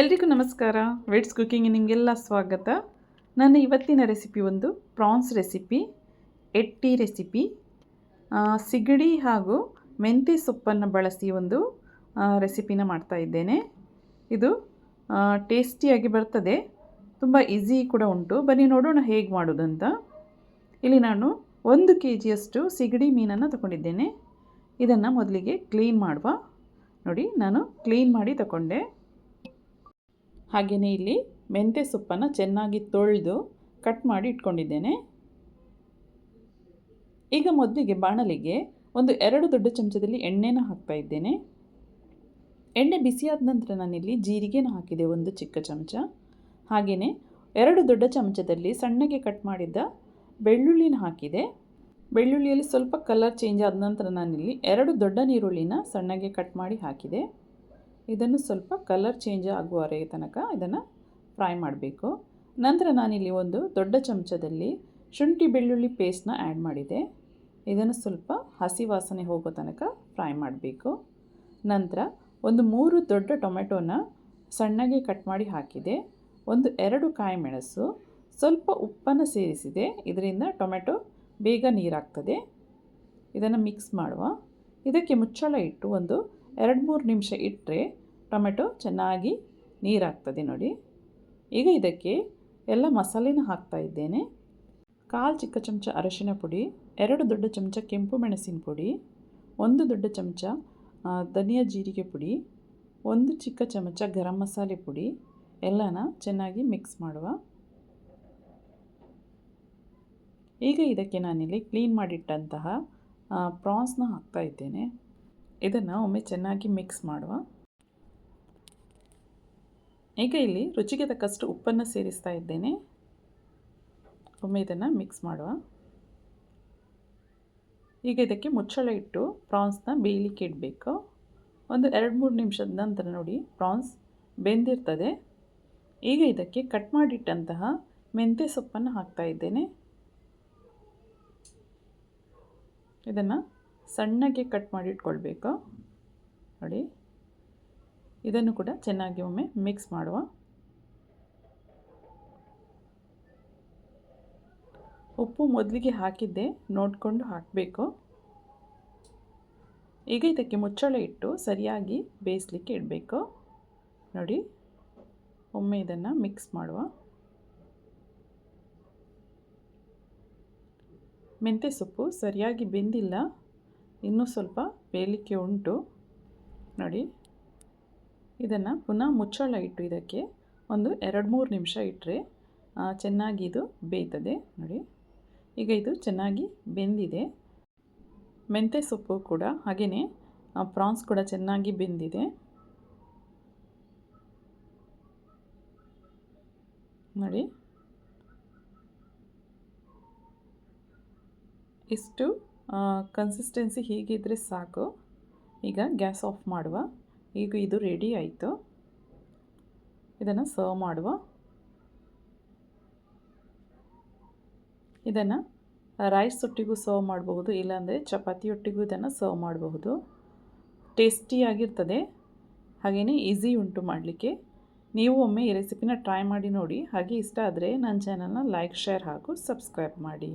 ಎಲ್ರಿಗೂ ನಮಸ್ಕಾರ. Vets cooking ನಿಮಗೆಲ್ಲ ಸ್ವಾಗತ. ನನ್ನ ಇವತ್ತಿನ ರೆಸಿಪಿ ಒಂದು ಪ್ರಾನ್ಸ್ ರೆಸಿಪಿ ಎಟ್ಟಿ ರೆಸಿಪಿ ಸಿಗಡಿ ಹಾಗೂ ಮೆಂತ್ಯ ಸೊಪ್ಪನ್ನು ಬಳಸಿ ಒಂದು ರೆಸಿಪಿನ ಮಾಡ್ತಾ ಇದ್ದೇನೆ. ಇದು ಟೇಸ್ಟಿಯಾಗಿ ಬರ್ತದೆ. ತುಂಬ ಈಸಿ ಕೂಡ ಉಂಟು. ಬನ್ನಿ ನೋಡೋಣ ಹೇಗೆ ಮಾಡೋದಂತ. ಇಲ್ಲಿ ನಾನು ಒಂದು ಕೆ ಜಿಯಷ್ಟು ಸಿಗಡಿ ಮೀನನ್ನು ತಗೊಂಡಿದ್ದೇನೆ. ಇದನ್ನು ಮೊದಲಿಗೆ ಕ್ಲೀನ್ ಮಾಡುವ. ನೋಡಿ, ನಾನು ಕ್ಲೀನ್ ಮಾಡಿ ತಗೊಂಡೆ. ಹಾಗೆಯೇ ಇಲ್ಲಿ ಮೆಂತ್ಯ ಸೊಪ್ಪನ್ನು ಚೆನ್ನಾಗಿ ತೊಳೆದು ಕಟ್ ಮಾಡಿ ಇಟ್ಕೊಂಡಿದ್ದೇನೆ. ಈಗ ಮೊದಲಿಗೆ ಬಾಣಲಿಗೆ ಒಂದು ಎರಡು ದೊಡ್ಡ ಚಮಚದಲ್ಲಿ ಎಣ್ಣೆನ ಹಾಕ್ತಾ ಇದ್ದೇನೆ. ಎಣ್ಣೆ ಬಿಸಿಯಾದ ನಂತರ ನಾನಿಲ್ಲಿ ಜೀರಿಗೆನ ಹಾಕಿದೆ ಒಂದು ಚಿಕ್ಕ ಚಮಚ. ಹಾಗೆಯೇ ಎರಡು ದೊಡ್ಡ ಚಮಚದಲ್ಲಿ ಸಣ್ಣಗೆ ಕಟ್ ಮಾಡಿದ್ದ ಬೆಳ್ಳುಳ್ಳಿನ ಹಾಕಿದೆ. ಬೆಳ್ಳುಳ್ಳಿಯಲ್ಲಿ ಸ್ವಲ್ಪ ಕಲರ್ ಚೇಂಜ್ ಆದ ನಂತರ ನಾನಿಲ್ಲಿ ಎರಡು ದೊಡ್ಡ ನೀರುಳ್ಳಿನ ಸಣ್ಣಗೆ ಕಟ್ ಮಾಡಿ ಹಾಕಿದೆ. ಇದನ್ನು ಸ್ವಲ್ಪ ಕಲರ್ ಚೇಂಜ್ ಆಗುವವರೆಗೆ ತನಕ ಇದನ್ನು ಫ್ರೈ ಮಾಡಬೇಕು. ನಂತರ ನಾನಿಲ್ಲಿ ಒಂದು ದೊಡ್ಡ ಚಮಚದಲ್ಲಿ ಶುಂಠಿ ಬೆಳ್ಳುಳ್ಳಿ ಪೇಸ್ಟ್ನ ಆ್ಯಡ್ ಮಾಡಿದೆ. ಇದನ್ನು ಸ್ವಲ್ಪ ಹಸಿ ವಾಸನೆ ಹೋಗೋ ತನಕ ಫ್ರೈ ಮಾಡಬೇಕು. ನಂತರ ಒಂದು ಮೂರು ದೊಡ್ಡ ಟೊಮೆಟೊನ ಸಣ್ಣಗೆ ಕಟ್ ಮಾಡಿ ಹಾಕಿದೆ. ಒಂದು ಎರಡು ಕಾಯಿ ಮೆಣಸು, ಸ್ವಲ್ಪ ಉಪ್ಪನ್ನು ಸೇರಿಸಿದೆ. ಇದರಿಂದ ಟೊಮೆಟೊ ಬೇಗ ನೀರಾಗ್ತದೆ. ಇದನ್ನು ಮಿಕ್ಸ್ ಮಾಡುವ. ಇದಕ್ಕೆ ಮುಚ್ಚಳ ಇಟ್ಟು ಒಂದು ಎರಡು ಮೂರು ನಿಮಿಷ ಇಟ್ಟರೆ ಟೊಮೆಟೊ ಚೆನ್ನಾಗಿ ನೀರಾಗ್ತದೆ ನೋಡಿ. ಈಗ ಇದಕ್ಕೆ ಎಲ್ಲ ಮಸಾಲೆನ ಹಾಕ್ತಾ ಇದ್ದೇನೆ. ಕಾಲು ಚಿಕ್ಕ ಚಮಚ ಅರಶಿನ ಪುಡಿ, ಎರಡು ದೊಡ್ಡ ಚಮಚ ಕೆಂಪು ಮೆಣಸಿನ ಪುಡಿ, ಒಂದು ದೊಡ್ಡ ಚಮಚ ಧನಿಯಾ ಜೀರಿಗೆ ಪುಡಿ, ಒಂದು ಚಿಕ್ಕ ಚಮಚ ಗರಂ ಮಸಾಲೆ ಪುಡಿ, ಎಲ್ಲನ ಚೆನ್ನಾಗಿ ಮಿಕ್ಸ್ ಮಾಡುವ. ಈಗ ಇದಕ್ಕೆ ನಾನಿಲ್ಲಿ ಕ್ಲೀನ್ ಮಾಡಿಟ್ಟಂತಹ ಪ್ರಾನ್ಸ್ನ ಹಾಕ್ತಾ ಇದ್ದೇನೆ. ಇದನ್ನು ಒಮ್ಮೆ ಚೆನ್ನಾಗಿ ಮಿಕ್ಸ್ ಮಾಡುವ. ಈಗ ಇಲ್ಲಿ ರುಚಿಗೆ ತಕ್ಕಷ್ಟು ಉಪ್ಪನ್ನು ಸೇರಿಸ್ತಾ ಇದ್ದೇನೆ. ಒಮ್ಮೆ ಇದನ್ನು ಮಿಕ್ಸ್ ಮಾಡುವ. ಈಗ ಇದಕ್ಕೆ ಮುಚ್ಚಳ ಇಟ್ಟು ಪ್ರಾನ್ಸ್ನ ಬೇಯಲಿಕ್ಕೆ ಇಡಬೇಕು. ಒಂದು ಎರಡು ಮೂರು ನಿಮಿಷದ ನಂತರ ನೋಡಿ ಪ್ರಾನ್ಸ್ ಬೆಂದಿರ್ತದೆ. ಈಗ ಇದಕ್ಕೆ ಕಟ್ ಮಾಡಿಟ್ಟಂತಹ ಮೆಂತ್ಯ ಸೊಪ್ಪನ್ನು ಹಾಕ್ತಾ ಇದ್ದೇನೆ. ಇದನ್ನು ಸಣ್ಣಗೆ ಕಟ್ ಮಾಡಿ ಇಟ್ಕೊಳ್ಬೇಕು. ನೋಡಿ. ಇದನ್ನು ಕೂಡ ಚೆನ್ನಾಗಿ ಒಮ್ಮೆ ಮಿಕ್ಸ್ ಮಾಡುವ. ಉಪ್ಪು ಮೊದಲಿಗೆ ಹಾಕಿದ್ದೆ, ನೋಡಿಕೊಂಡು ಹಾಕಬೇಕು. ಈಗ ಇದಕ್ಕೆ ಮುಚ್ಚಳ ಇಟ್ಟು ಸರಿಯಾಗಿ ಬೇಯಿಸ್ಲಿಕ್ಕೆ ಇಡಬೇಕು. ನೋಡಿ. ಒಮ್ಮೆ ಇದನ್ನು ಮಿಕ್ಸ್ ಮಾಡುವ. ಮೆಂತ್ಯ ಸೊಪ್ಪು ಸರಿಯಾಗಿ ಬೆಂದಿಲ್ಲ. ಇನ್ನೂ ಸ್ವಲ್ಪ ಬೇಯಲಿಕ್ಕೆ ಉಂಟು. ನೋಡಿ. ಇದನ್ನು ಪುನಃ ಮುಚ್ಚಳ ಇಟ್ಟು ಇದಕ್ಕೆ ಒಂದು ಎರಡು ಮೂರು ನಿಮಿಷ ಇಟ್ಟರೆ ಚೆನ್ನಾಗಿ ಇದು ಬೇಯ್ತದೆ. ನೋಡಿ. ಈಗ ಇದು ಚೆನ್ನಾಗಿ ಬೆಂದಿದೆ. ಮೆಂತ್ಯ ಸೊಪ್ಪು ಕೂಡ ಹಾಗೆಯೇ ಪ್ರಾನ್ಸ್ ಕೂಡ ಚೆನ್ನಾಗಿ ಬೆಂದಿದೆ. ನೋಡಿ. ಇಷ್ಟು ಕನ್ಸಿಸ್ಟೆನ್ಸಿ ಹೀಗಿದ್ದರೆ ಸಾಕು. ಈಗ ಗ್ಯಾಸ್ ಆಫ್ ಮಾಡುವ. ಈಗ ಇದು ರೆಡಿ ಆಯಿತು. ಇದನ್ನು ಸರ್ವ್ ಮಾಡುವ. ಇದನ್ನು ರೈಸ್ ಒಟ್ಟಿಗೂ ಸರ್ವ್ ಮಾಡಬಹುದು, ಇಲ್ಲಾಂದರೆ ಚಪಾತಿಯೊಟ್ಟಿಗೂ ಇದನ್ನು ಸರ್ವ್ ಮಾಡಬಹುದು. ಟೇಸ್ಟಿಯಾಗಿರ್ತದೆ ಹಾಗೆಯೇ ಈಸಿ ಉಂಟು ಮಾಡಲಿಕ್ಕೆ. ನೀವು ಒಮ್ಮೆ ಈ ರೆಸಿಪಿನ ಟ್ರೈ ಮಾಡಿ ನೋಡಿ. ಹಾಗೆ ಇಷ್ಟ ಆದರೆ ನನ್ನ ಚಾನಲ್ನ ಲೈಕ್ ಶೇರ್ ಹಾಗೂ ಸಬ್ಸ್ಕ್ರೈಬ್ ಮಾಡಿ.